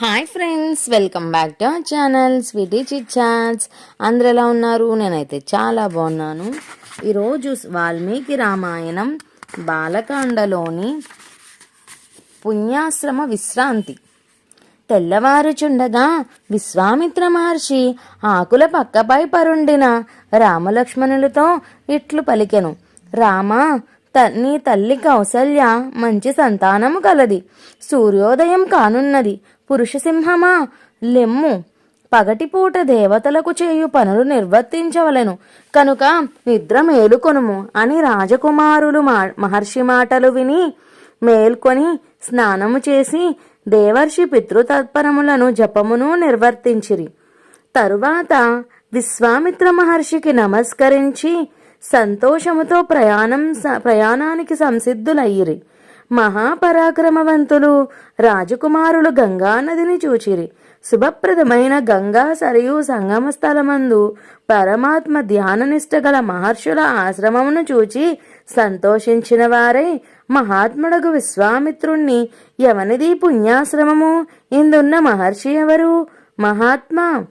Hi friends welcome back to our channel sweety chit chats. అందరు ఎలా ఉన్నారు? నేనైతే చాలా బాగున్నాను. ఈరోజు వాల్మీకి రామాయణం బాలకాండలోని పుణ్యాశ్రమ విశ్రాంతి. తెల్లవారుచుండగా విశ్వామిత్ర మహర్షి ఆకుల పక్కపై పరుండిన రామలక్ష్మణులతో ఇట్లు పలికెను. రామా నీ తల్లి కౌసల్య మంచి సంతానము కలది సూర్యోదయం కానున్నది. పురుషసింహమా లెమ్ము. పగటిపూట దేవతలకు చేయు పనులు నిర్వర్తించవలెను. కనుక నిద్ర మేలుకొనుము అని రాజకుమారులు మా మహర్షి మాటలు విని మేల్కొని స్నానము చేసి దేవర్షి పితృతత్పరములను జపమును నిర్వర్తించిరి. తరువాత విశ్వామిత్ర మహర్షికి నమస్కరించి సంతోషముతో ప్రయాణం స- ప్రయాణానికి సంసిద్ధులయ్యిరి. మహాపరాక్రమవంతులు రాజకుమారులు గంగా నదిని చూచిరి. శుభప్రదమైన గంగా సరియు సంగమ స్థలమందు పరమాత్మ ధ్యాననిష్ట గల మహర్షుల ఆశ్రమమును చూచి సంతోషించిన వారై మహాత్ముడగు విశ్వామిత్రుణ్ణి ఎవనిది పుణ్యాశ్రమము ఇందున్న మహర్షి ఎవరు? మహాత్మా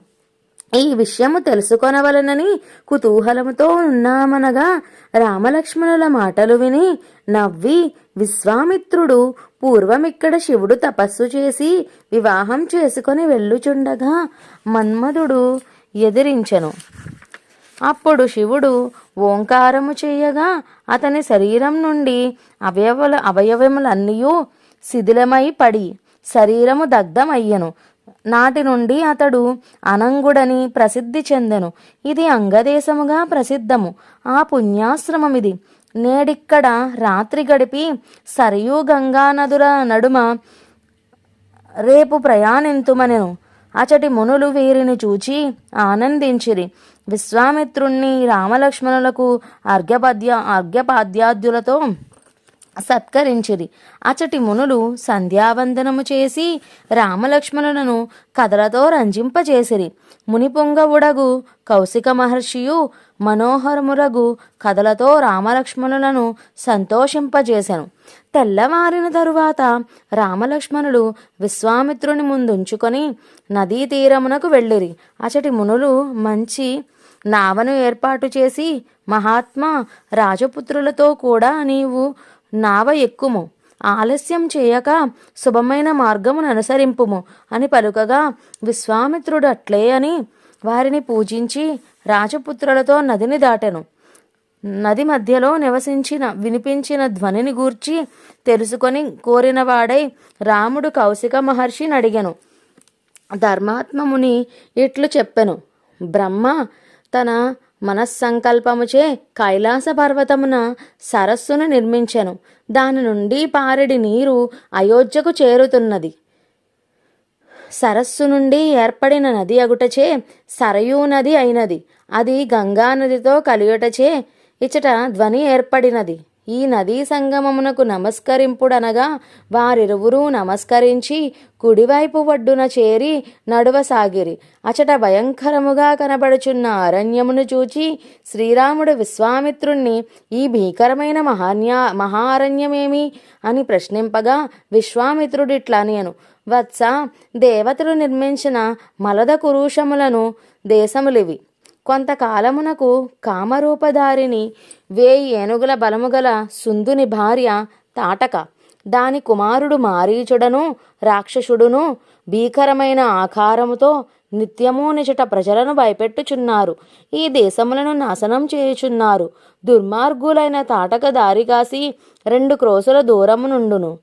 ఈ విషయము తెలుసుకొనవలనని కుతూహలముతో ఉన్నామనగా రామలక్ష్మణుల మాటలు విని నవ్వి విశ్వామిత్రుడు పూర్వమిక్కడ శివుడు తపస్సు చేసి వివాహం చేసుకొని వెళ్ళుచుండగా మన్మధుడు ఎదిరించెను. అప్పుడు శివుడు ఓంకారము చేయగా అతని శరీరం నుండి అవయవల అవయవములన్నీ శిథిలమై పడి శరీరము దగ్ధమయ్యను. నాటి నుండి అతడు అనంగుడని ప్రసిద్ధి చెందెను. ఇది అంగదేశముగా ప్రసిద్ధము. ఆ పుణ్యాశ్రమమిది. నేడిక్కడ రాత్రి గడిపి సరియు గంగా నదుల నడుమ రేపు ప్రయాణింతుమనెను. అచటి మునులు వీరిని చూచి ఆనందించిరి. విశ్వామిత్రుణ్ణి రామలక్ష్మణులకు అర్ఘ్యపద్య అర్ఘ్యపాద్యాద్యులతో సత్కరించిరి. అచటి మునులు సంధ్యావందనము చేసి రామలక్ష్మణులను కథలతో రంజింపచేసిరి మునిపొంగవుడగు కౌశిక మహర్షియు మనోహరమురగు కథలతో రామలక్ష్మణులను సంతోషింపజేసెను. తెల్లవారిన తరువాత రామలక్ష్మణులు విశ్వామిత్రుని ముందుంచుకొని నదీ తీరమునకు వెళ్ళిరి. అచటి మునులు మంచి నావను ఏర్పాటు చేసి మహాత్మా రాజపుత్రులతో కూడా నీవు నావ ఎక్కుము. ఆలస్యం చేయక శుభమైన మార్గమును అనుసరింపుము అని పలుకగా విశ్వామిత్రుడు అట్లే అని వారిని పూజించి రాజపుత్రులతో నదిని దాటెను. నది మధ్యలో నివసించిన వినిపించిన ధ్వనిని గూర్చి తెలుసుకొని కోరినవాడై రాముడు కౌశిక మహర్షిని అడిగెను. ధర్మాత్మముని ఇట్లు చెప్పెను. బ్రహ్మ తన మనస్సంకల్పముచే కైలాస పర్వతమున సరస్సును నిర్మించెను. దాని నుండి పారెడి నీరు అయోధ్యకు చేరుతున్నది. సరస్సు నుండి ఏర్పడిన నది అగుటచే సరయూ నది అయినది. అది గంగా నదితో కలియుటచే ఇచట ధ్వని ఏర్పడినది. ఈ నదీ సంగమమునకు నమస్కరింపుడనగా వారిరువురూ నమస్కరించి కుడివైపు ఒడ్డున చేరి నడువసాగిరి. అచట భయంకరముగా కనబడుచున్న అరణ్యమును చూచి శ్రీరాముడు విశ్వామిత్రుణ్ణి ఈ భీకరమైన మహాన్యా మహారణ్యమేమి? అని ప్రశ్నింపగా విశ్వామిత్రుడిట్లా నేను. వత్స దేవతలు నిర్మించిన మలద కురూషములను దేశములివి. కొంతకాలమునకు కామరూపధారిని వేయి ఏనుగుల బలముగల సుందుని భార్య తాటక. దాని కుమారుడు మారీచుడను రాక్షసుడును భీకరమైన ఆకారముతో నిత్యము నిచట ప్రజలను భయపెట్టుచున్నారు. ఈ దేశములను నాశనం చేయుచున్నారు. దుర్మార్గులైన తాటక దారి కాసి రెండు క్రోసుల దూరము నుండును.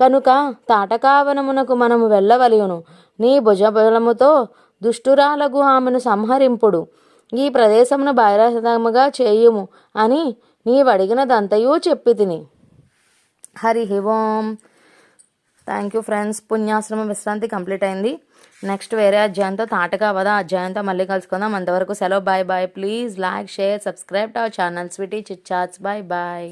కనుక తాటకావనమునకు మనము వెళ్ళవలయును. నీ భుజబలముతో దుష్టురాలకు ఆమెను సంహరింపుడు. ఈ ప్రదేశమును బహిరగతముగా చేయుము అని నీవడిగినదంతయూ చెప్పి తిని. Hari Om. Thank you friends పుణ్యాశ్రమ విశ్రాంతి కంప్లీట్ అయింది. నెక్స్ట్ వేరే అధ్యాయంతో తాటగా అవదా అధ్యాయంతో మళ్ళీ కలుసుకుందాం. అంతవరకు సెలవు. Bye bye please like share subscribe to our channel sweety chit chats bye bye